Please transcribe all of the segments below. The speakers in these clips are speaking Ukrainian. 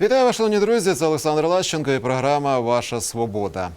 Вітаю вас, шановні друзі. Це Олександр Лащенко і програма Ваша Свобода.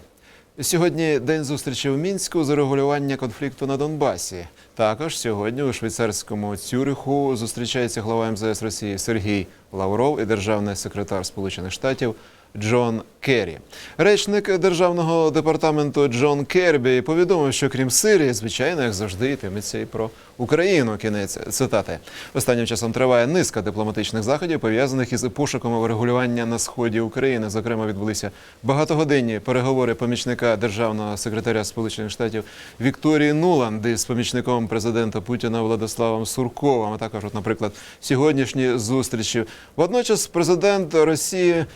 Сьогодні день зустрічі в мінську з регулювання конфлікту на Донбасі. Також сьогодні у швейцарському Цюриху зустрічається глава МЗС Росії Сергій Лавров і державний секретар Сполучених Штатів Джон Керрі. Речник державного департаменту Джон Кербі повідомив, що крім Сирії, звичайно, як завжди, йтиметься і про Україну. Кінець цитати. Останнім часом триває низка дипломатичних заходів, пов'язаних із пошуком врегулювання на сході України. Зокрема, відбулися багатогодинні переговори помічника державного секретаря Сполучених Штатів Вікторії Нуланд з помічником президента Путіна Владиславом Сурковим. А також, от, наприклад, сьогоднішні зустрічі. Водночас, президент Росії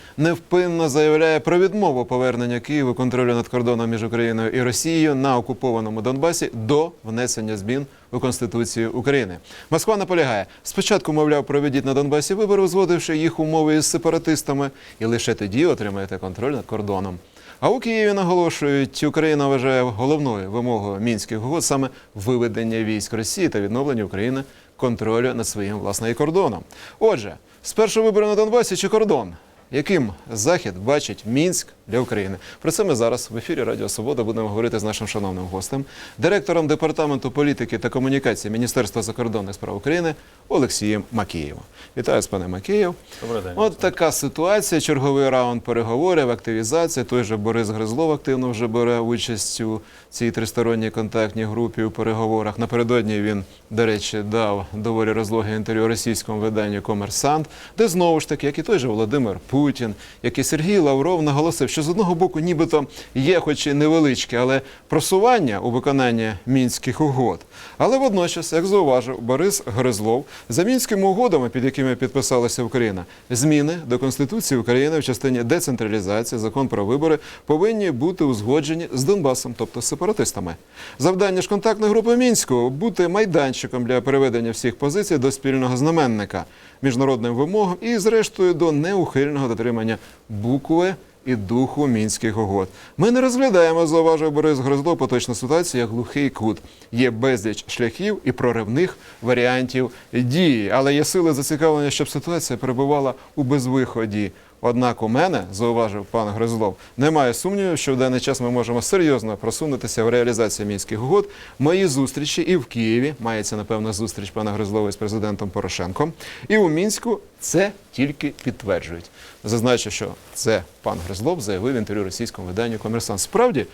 невпинно заявляє про відмову повернення Києву контролю над кордоном між Україною і Росією на окупованому Донбасі до внесення змін у Конституцію України. Москва наполягає. Спочатку, мовляв, проведіть на Донбасі вибори, узгодивши їх умови із сепаратистами, і лише тоді отримаєте контроль над кордоном. А у Києві наголошують, Україна вважає головною вимогою мінських угод саме виведення військ Росії та відновлення України контролю над своїм власним кордоном. Отже, спершу вибори на Донбасі чи кордон? Яким захід бачить Мінськ для України? Про це ми зараз в ефірі Радіо Свобода будемо говорити з нашим шановним гостем, директором департаменту політики та комунікації Міністерства закордонних справ України Олексієм Макієвим. Вітаю з пане Макієв. Добрий день. От така ситуація. Черговий раунд переговорів, активізація. Той же Борис Гризлов активно вже бере участь у цій тристоронній контактній групі у переговорах. Напередодні він, до речі, дав доволі розлоге інтерв'ю російському виданню Комерсант, де знову ж таки, як і той же Володимир Путін, як і Сергій Лавров наголосив, що з одного боку, нібито є, хоч і невеличке, але просування у виконанні мінських угод. Але водночас, як зауважив Борис Гризлов, за мінськими угодами, під якими підписалася Україна, зміни до Конституції України в частині децентралізації, закон про вибори повинні бути узгоджені з Донбасом, тобто з сепаратистами. Завдання ж контактної групи мінську бути майданчиком для переведення всіх позицій до спільного знаменника, міжнародним вимогам і, зрештою, до неухильного дотримання букви і духу мінських угод. Ми не розглядаємо, зауважив Борис Грозло, поточну ситуацію як глухий кут. Є безліч шляхів і проривних варіантів дії, але є сили зацікавлення, щоб ситуація перебувала у безвиході. Однак у мене, зауважив пан Гризлов, немає сумнівів, що в даний час ми можемо серйозно просунутися в реалізацію мінських угод. Мої зустрічі і в Києві мається напевно зустріч пана Гризлова з президентом Порошенком. І у мінську це тільки підтверджують. Зазначу, що це пан Гризлов заявив в інтерв'ю російському виданню Комерсант. Справді,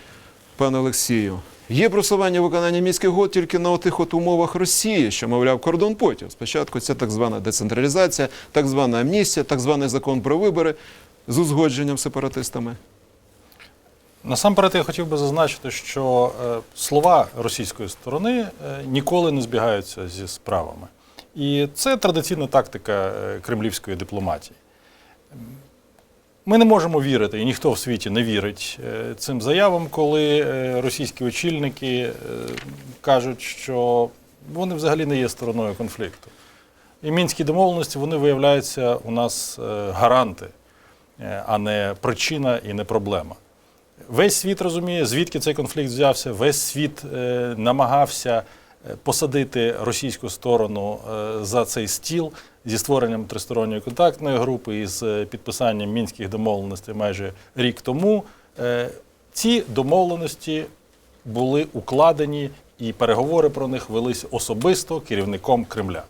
пане Олексію, є просування виконання мінських угод тільки на отих от умовах Росії, що мовляв кордон потім. Спочатку це так звана децентралізація, так звана амністія, так званий закон про вибори з узгодженням сепаратистами. Насамперед я хотів би зазначити, що е, слова російської сторони е, ніколи не збігаються зі справами. І це традиційна тактика е, кремлівської дипломатії. Ми не можемо вірити, і ніхто в світі не вірить е, цим заявам, коли е, російські очільники е, кажуть, що вони взагалі не є стороною конфлікту. І мінські домовленості вони виявляються у нас гаранти, а не причина і не проблема. Весь світ розуміє, звідки цей конфлікт взявся. Весь світ намагався посадити російську сторону е, за цей стіл зі створенням тристоронньої контактної групи і з е, підписанням мінських домовленостей майже рік тому. Е, ці домовленості були укладені, і переговори про них велись особисто керівником Кремля.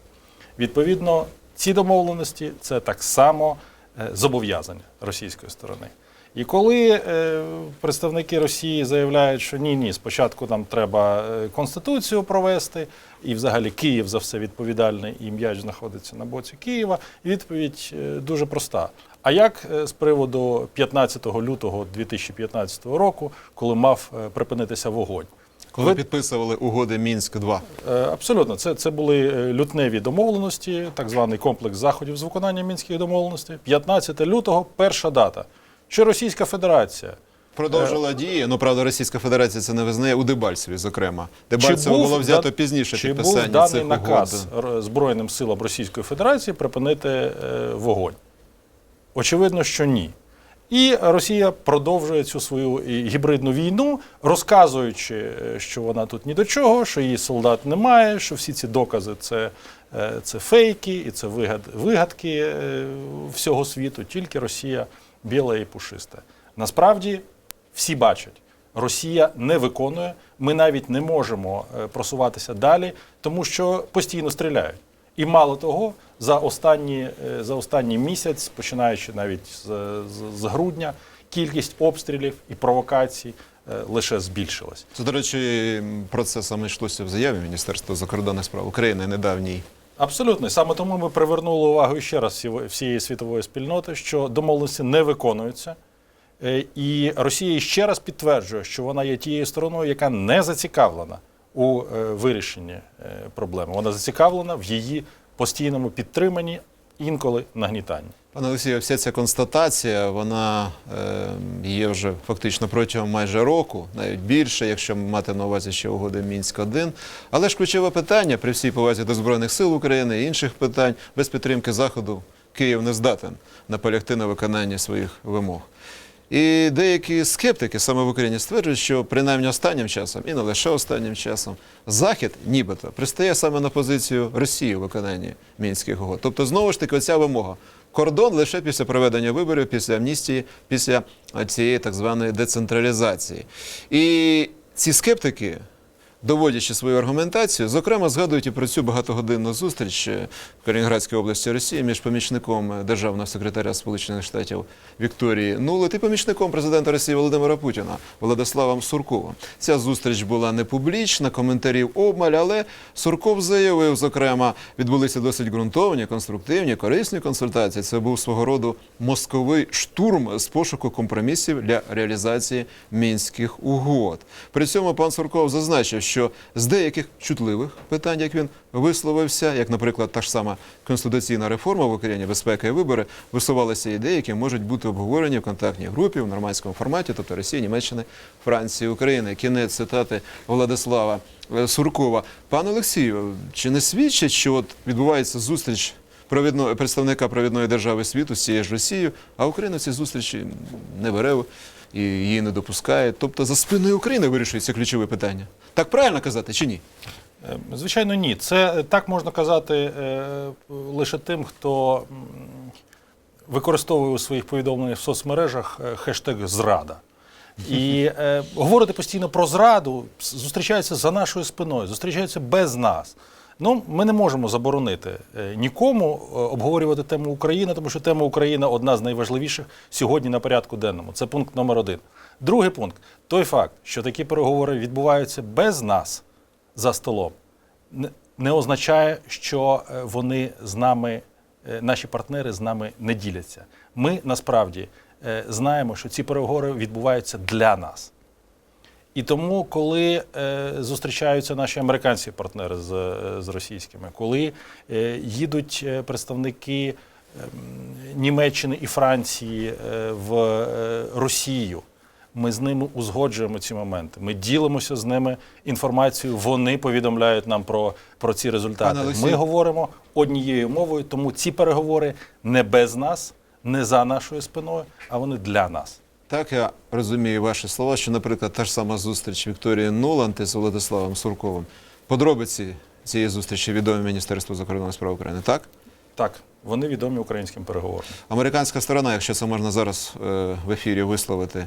Відповідно, ці домовленості це так само е, зобов'язання російської сторони. І коли е, представники Росії заявляють, що ні, ні, спочатку нам треба е, конституцію провести, і взагалі Київ за все відповідальний, і м'яч знаходиться на боці Києва, відповідь е, дуже проста. А як з приводу 15 лютого 2015 року, коли мав припинитися вогонь? Коли Ви- підписували угоди Мінськ 2 Е, Абсолютно, це, це були лютневі домовленості, так званий комплекс заходів з виконання мінських домовленостей. 15 лютого перша дата. Що Російська Федерація продовжила дії. Ну правда, Російська Федерація це не визнає у Дебальцеві, зокрема. Дебальцево було взято пізніше чи підписання був даний цих наказ угод. Збройним силам Російської Федерації припинити е, вогонь? Очевидно, що ні. І Росія продовжує цю свою гібридну війну, розказуючи, е, що вона тут ні до чого, що її солдат немає, що всі ці докази це, е, це фейки і це вигад, вигадки е, всього світу. Тільки Росія біла і пушиста. Насправді всі бачать, Росія не виконує. Ми навіть не можемо е, просуватися далі, тому що постійно стріляють. І мало того, за останні, е, за останній місяць, починаючи навіть з, з, з грудня, кількість обстрілів і провокацій е, лише збільшилась. Це, до речі, про це саме йшлося в заяві Міністерства закордонних справ України недавній. Абсолютно. Саме тому ми привернули увагу ще раз всієї світової спільноти, що домовленості не виконуються. Е, І Росія ще раз підтверджує, що вона є тією стороною, яка не зацікавлена у е, вирішенні е, проблеми. Вона зацікавлена в її постійному підтриманні, інколи нагнітанні. Пане Олексію, вся ця констатація, вона е, є вже фактично протягом майже року, навіть більше, якщо мати на увазі ще угоди Мінськ-1. Але ж ключове питання при всій повазі до Збройних сил України і інших питань без підтримки Заходу Київ не здатен наполягти на виконанні своїх вимог. І деякі скептики саме в Україні стверджують, що принаймні останнім часом, і не лише останнім часом, Захід нібито пристає саме на позицію Росії у виконанні мінських угод. Тобто, знову ж таки, оця вимога. Кордон лише після проведення виборів, після амністії, після цієї так званої децентралізації. І ці скептики, доводячи свою аргументацію, зокрема згадують і про цю багатогодинну зустріч е, в Калінінградській області Росії між помічником е, державного секретаря Сполучених Штатів Вікторії Нулет і помічником президента Росії Володимира Путіна Владиславом Сурковим. Ця зустріч була не публічна, коментарів обмаль, але Сурков заявив, зокрема, відбулися досить ґрунтовні, конструктивні, корисні консультації. Це був свого роду мозковий штурм з пошуку компромісів для реалізації мінських угод. При цьому пан Сурков зазначив, що з деяких чутливих питань, як він висловився, як, наприклад, та ж сама конституційна реформа в Україні, безпека і вибори, висувалися ідеї, які можуть бути обговорені в контактній групі в нормандському форматі, тобто Росії, Німеччини, Франції, України. Кінець цитати Владислава е, Суркова. Пане Олексію, чи не свідчить, що от відбувається зустріч провідного представника провідної держави світу з цією ж Росією, а Україна ці зустрічі не бере і її не допускає. Тобто за спиною України вирішується ключове питання. Так правильно казати чи ні? Е, Звичайно, ні. Це е, так можна казати е, лише тим, хто використовує у своїх повідомленнях в соцмережах хештег зрада. І е, говорити постійно про зраду зустрічаються за нашою спиною, зустрічаються без нас. Ну, ми не можемо заборонити е, нікому е, обговорювати тему України, тому що тема Україна одна з найважливіших сьогодні на порядку денному. Це пункт номер один. Другий пункт той факт, що такі переговори відбуваються без нас за столом, не, означає, що е, вони з нами, наші партнери з нами не діляться. Ми насправді знаємо, що ці переговори відбуваються для нас. І тому, коли е, зустрічаються наші американські партнери з, е, з російськими, коли е, їдуть е, представники ем, Німеччини і Франції е, в е, Росію, ми з ними узгоджуємо ці моменти. Ми ділимося з ними інформацією. Вони повідомляють нам про, про ці результати. Ми говоримо однією мовою, тому ці переговори не без нас, не за нашою спиною, а вони для нас. Так я розумію ваші слова, що, наприклад, та ж сама зустріч Вікторії Нуланд з Владиславом Сурковим. Подробиці цієї зустрічі відомі Міністерству закордонних справ України, так? Так, вони відомі українським переговорам. Американська сторона, якщо це можна зараз е, в ефірі висловити,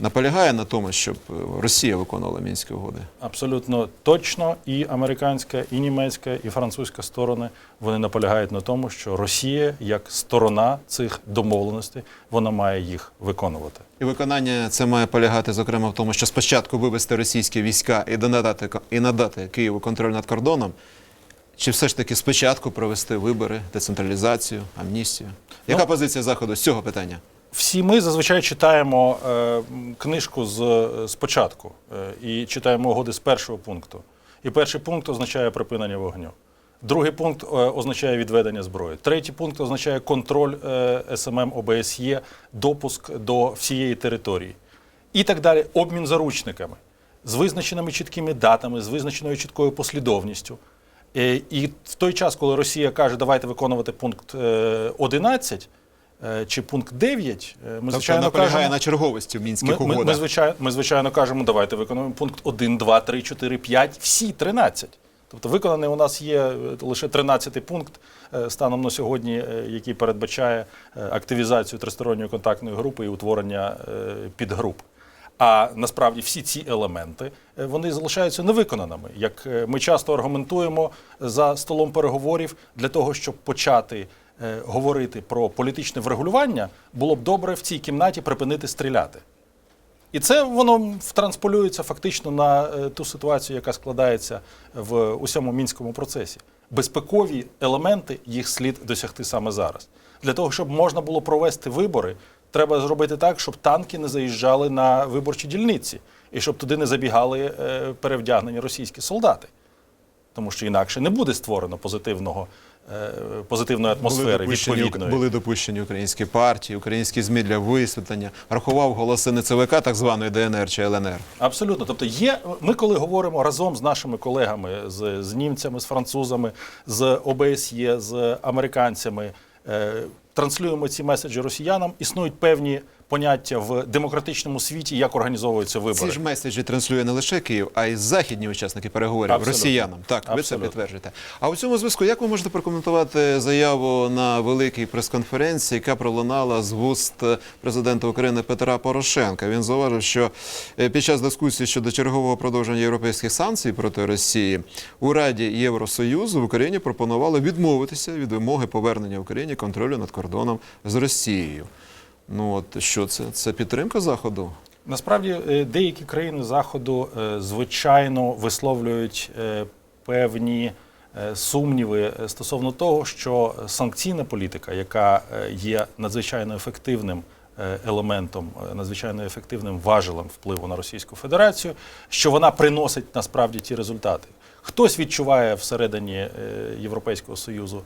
наполягає на тому, щоб е, Росія виконувала мінські угоди. Абсолютно точно і американська, і німецька, і французька сторони вони наполягають на тому, що Росія, як сторона цих домовленостей, вона має їх виконувати. І виконання це має полягати, зокрема, в тому, що спочатку вивести російські війська і надати, і надати Києву контроль над кордоном, чи все ж таки спочатку провести вибори, децентралізацію, амністію? Яка Ну, позиція Заходу з цього питання? Всі ми зазвичай читаємо е, книжку з, з початку е, і читаємо угоди з першого пункту. І перший пункт означає припинення вогню. Другий пункт е, означає відведення зброї. Третій пункт означає контроль е, СММ ОБСЄ, допуск до всієї території. І так далі. Обмін заручниками з визначеними чіткими датами, з визначеною чіткою послідовністю. Е, І в той час, коли Росія каже, давайте виконувати пункт е, 11, е, чи пункт 9, е, ми Тобто звичайно наполягає кажемо, на черговості в мінських ми, ми, угодах. ми, звичайно, ми, звичайно, кажемо, давайте виконуємо пункт 1, 2, 3, 4, 5, всі 13. Тобто виконаний у нас є е, лише 13 пункт е, станом на сьогодні, е, який передбачає е, активізацію тристоронньої контактної групи і утворення е, підгруп. А насправді всі ці елементи е, вони залишаються невиконаними. Як е, ми часто аргументуємо за столом переговорів для того, щоб почати е, говорити про політичне врегулювання, було б добре в цій кімнаті припинити стріляти. І це воно втранспolюється фактично на е, ту ситуацію, яка складається в усьому мінському процесі. Безпекові елементи їх слід досягти саме зараз. Для того, щоб можна було провести вибори, треба зробити так, щоб танки не заїжджали на виборчі дільниці і щоб туди не забігали е, перевдягнені російські солдати. Тому що інакше не буде створено позитивного, е, позитивної атмосфери були відповідної. були допущені українські партії, українські ЗМІ для висвітлення. Рахував голоси не ЦВК, так званої ДНР чи ЛНР. Абсолютно. Тобто, є ми, коли говоримо разом з нашими колегами, з, з німцями, з французами, з ОБСЄ, з американцями, е, транслюємо ці меседжі росіянам. Існують певні поняття в демократичному світі, як організовуються вибори. Ці ж меседжі транслює не лише Київ, а й західні учасники переговорів Абсолютно. росіянам. Так, ви це підтверджуєте. А у цьому зв'язку, як ви можете прокоментувати заяву на великій прес-конференції, яка пролунала з вуст президента України Петра Порошенка? Він зауважив, що е, під час дискусії щодо чергового продовження європейських санкцій проти Росії у Раді Євросоюзу в Україні пропонували відмовитися від вимоги повернення Україні контролю над кордоном з Росією. Ну от що це? Це підтримка заходу? Насправді е, деякі країни заходу е, звичайно висловлюють е, певні сумніви стосовно того, що санкційна політика, яка є надзвичайно ефективним елементом, надзвичайно ефективним важелем впливу на Російську Федерацію, що вона приносить насправді ті результати. Хтось відчуває всередині Європейського Союзу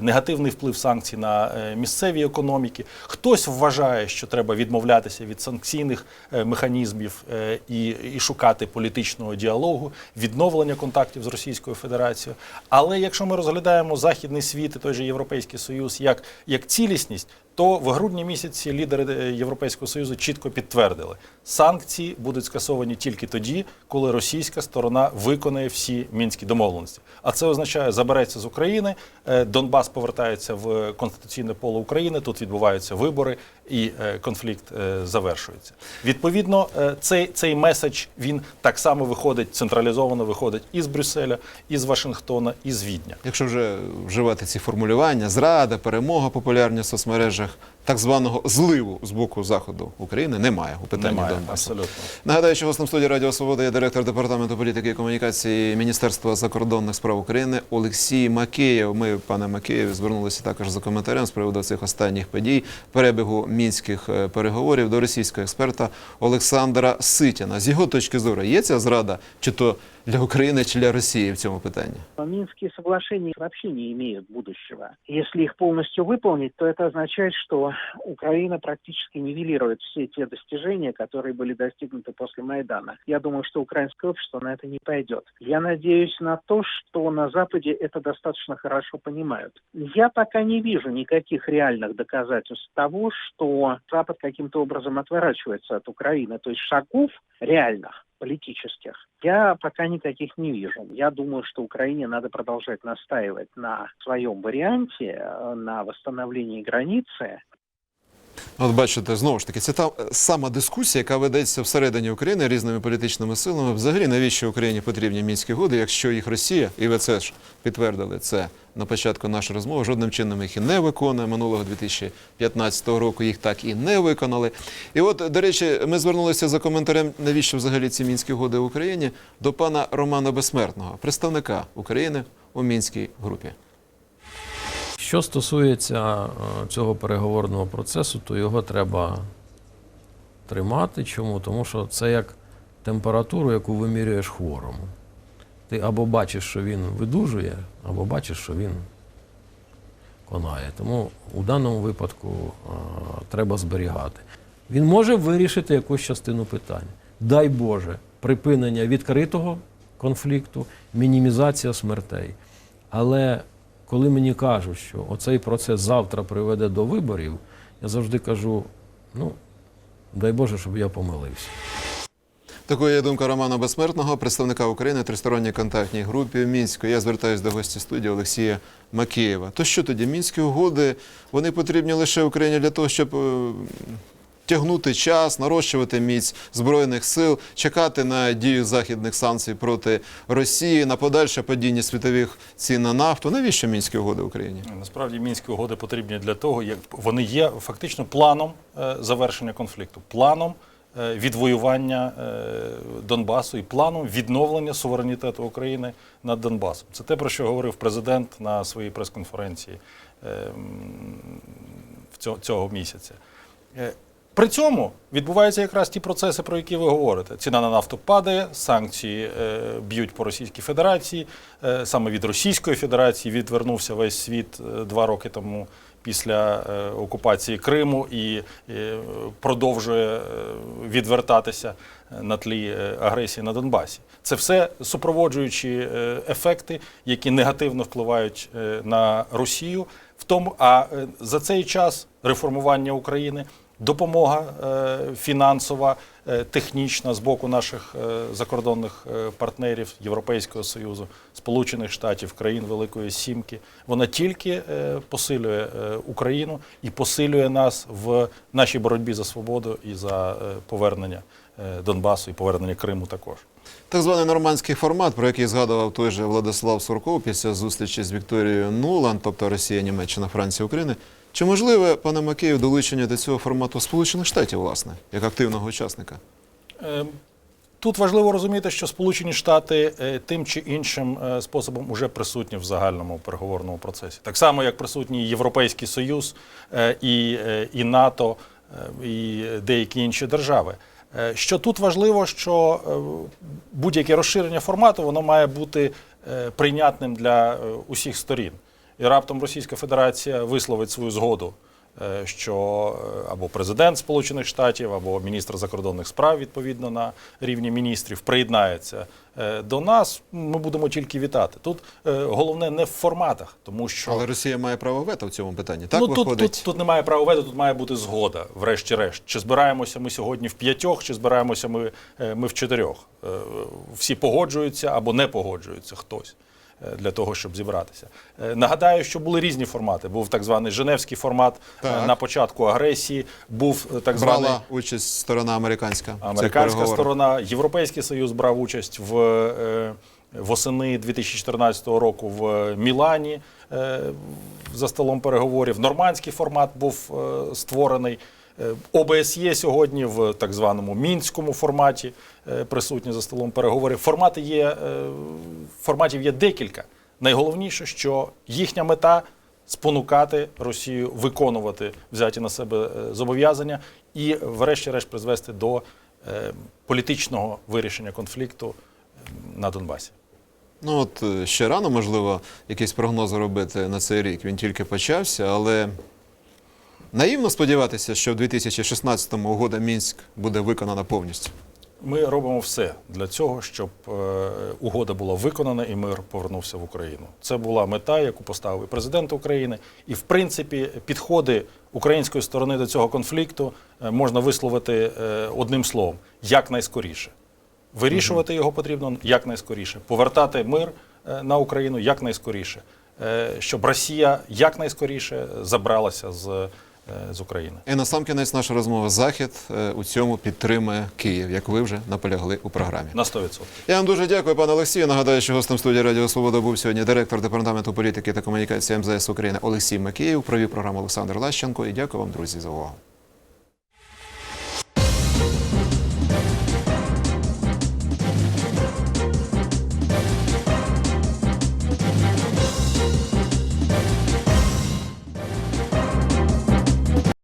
негативний вплив санкцій на е, місцеві економіки. Хтось вважає, що треба відмовлятися від санкційних е, механізмів е, і, і шукати політичного діалогу, відновлення контактів з Російською Федерацією. Але якщо ми розглядаємо західний світ і той же Європейський Союз як, як цілісність, то в грудні місяці лідери е, Європейського Союзу чітко підтвердили, санкції будуть скасовані тільки тоді, коли російська сторона виконає всі мінські домовленості. А це означає, забереться з України, е, Донбас повертається в конституційне поле України. Тут відбуваються вибори, і е, конфлікт е, завершується. Відповідно, е, цей, цей меседж він так само виходить централізовано, виходить із Брюсселя, із Вашингтона, із Відня. Якщо вже вживати ці формулювання, зрада, перемога популярні в соцмережах, так званого зливу з боку заходу України немає у питанні Немає Донбасу. абсолютно. Нагадаю, що гостем студії Радіо Свобода є директор департаменту політики і комунікації Міністерства закордонних справ України Олексій Макеєв. Ми, пане Макеєв, звернулися також за коментарем з приводу цих останніх подій перебігу мінських е, переговорів до російського експерта Олександра Ситіна. З його точки зору, є ця зрада, чи то для України, чи для Росії в цьому питанні? Минские соглашения вообще не имеют будущего. Если их полностью выполнить, то это означает, что Украина практически нивелирует все те достижения, которые были достигнуты после Майдана. Я думаю, что украинское общество на это не пойдет. Я надеюсь на то, что на Западе это достаточно хорошо понимают. Я пока не вижу никаких реальных доказательств того, что Запад каким-то образом отворачивается от Украины. То есть шагов реальных политических, я пока никаких не вижу. Я думаю, что Украине надо продолжать настаивать на своем варианте, э, на восстановлении границы, От бачите, знову ж таки, це та сама дискусія, яка ведеться всередині України різними політичними силами. Взагалі, навіщо Україні потрібні мінські угоди, якщо їх Росія, і ви це ж підтвердили це на початку нашої розмови, жодним чином їх і не виконує. Минулого 2015 року їх так і не виконали. І от, до речі, ми звернулися за коментарем, навіщо взагалі ці мінські угоди в Україні, до пана Романа Безсмертного, представника України у мінській групі. Що стосується е, цього переговорного процесу, то його треба тримати. Чому? Тому що це як температуру, яку вимірюєш хворому. Ти або бачиш, що він видужує, або бачиш, що він конає. Тому у даному випадку е, треба зберігати. Він може вирішити якусь частину питань. Дай Боже, припинення відкритого конфлікту, мінімізація смертей. Але коли мені кажуть, що оцей процес завтра приведе до виборів, я завжди кажу: ну, дай Боже, щоб я помилився. Такою є думка Романа Безсмертного, представника України тристоронній контактній групі в Мінську. Я звертаюся до гості студії Олексія Макеєва. То що тоді мінські угоди вони потрібні лише Україні для того, щоб е, тягнути час, нарощувати міць збройних сил, чекати на дію західних санкцій проти Росії, на подальше падіння світових цін на нафту. Навіщо мінські угоди Україні? Насправді мінські угоди потрібні для того, як вони є фактично планом е, завершення конфлікту, планом е, відвоювання е, Донбасу і планом відновлення суверенітету України над Донбасом. Це те, про що говорив президент на своїй прес-конференції е, м, в цього, цього місяця. Е, При цьому відбуваються якраз ті процеси, про які ви говорите. Ціна на нафту падає, санкції е, б'ють по Російській Федерації. Е, саме від Російської Федерації відвернувся весь світ е, два роки тому після е, окупації Криму і е, продовжує е, відвертатися на тлі е, агресії на Донбасі. Це все супроводжуючі е, ефекти, які негативно впливають е, на Росію. В тому, а е, за цей час реформування України допомога е, фінансова, е, технічна з боку наших е, закордонних партнерів Європейського Союзу, Сполучених Штатів, країн Великої Сімки, вона тільки посилює Україну і посилює нас в нашій боротьбі за свободу і за повернення Донбасу і повернення Криму також. Так званий нормандський формат, про який згадував той же Владислав Сурков після зустрічі з Вікторією Нуланд, тобто Росія, Німеччина, Франція, Україна. Чи можливе, пане Макеїв, долучення до цього формату Сполучених Штатів, власне, як активного учасника? Е, Тут важливо розуміти, що Сполучені Штати е, тим чи іншим е, способом вже присутні в загальному переговорному процесі. Так само, як присутній Європейський Союз і, і НАТО, і деякі інші держави. Що тут важливо, що будь-яке розширення формату воно має бути прийнятним для усіх сторін. І раптом Російська Федерація висловить свою згоду е, що е, або президент Сполучених Штатів, або міністр закордонних справ відповідно на рівні міністрів приєднається е, до нас. Ми будемо тільки вітати. Тут головне не в форматах, тому що Але Росія має право вето в цьому питанні. Так ну, тут, виходить. тут, тут немає права вето, тут має бути згода, врешті-решт. Чи збираємося ми сьогодні в п'ятьох, чи збираємося ми, ми в чотирьох. Всі погоджуються або не погоджуються хтось. Е, Для того щоб зібратися, Е, нагадаю, що були різні формати. Був так званий Женевський формат е, Так. на початку агресії. Був так званий Брала участь сторона американська. американська сторона. Європейський союз брав участь в восени 2014 року в Мілані за столом переговорів. Нормандський формат був створений. Е, ОБСЄ сьогодні в так званому мінському форматі е, присутні за столом переговорів. Формати є, е, форматів є декілька. Найголовніше, що їхня мета спонукати Росію виконувати взяті на себе зобов'язання і, врешті-решт, призвести до політичного вирішення конфлікту на Донбасі. Ну от ще рано, можливо, якісь прогнози робити на цей рік. Він тільки почався, але наївно сподіватися, що в 2016-му угода Мінськ буде виконана повністю. Ми робимо все для цього, щоб е, угода була виконана і мир повернувся в Україну. Це була мета, яку поставив і президент України. І, в принципі, підходи української сторони до цього конфлікту е, можна висловити е, одним словом якнайскоріше. Вирішувати його потрібно якнайскоріше, повертати мир на Україну якнайскоріше, щоб Росія якнайскоріше забралася з, з України. І на сам кінець наша розмова Захід е, у цьому підтримує Київ, як ви вже наполягли у програмі. На 100%. Я вам дуже дякую, пане Олексію. Нагадаю, що гостем студії Радіо Свобода був сьогодні директор департаменту політики та комунікації МЗС України Олексій Макіїв. Провів програму Олександр Лащенко. І дякую вам, друзі, за увагу.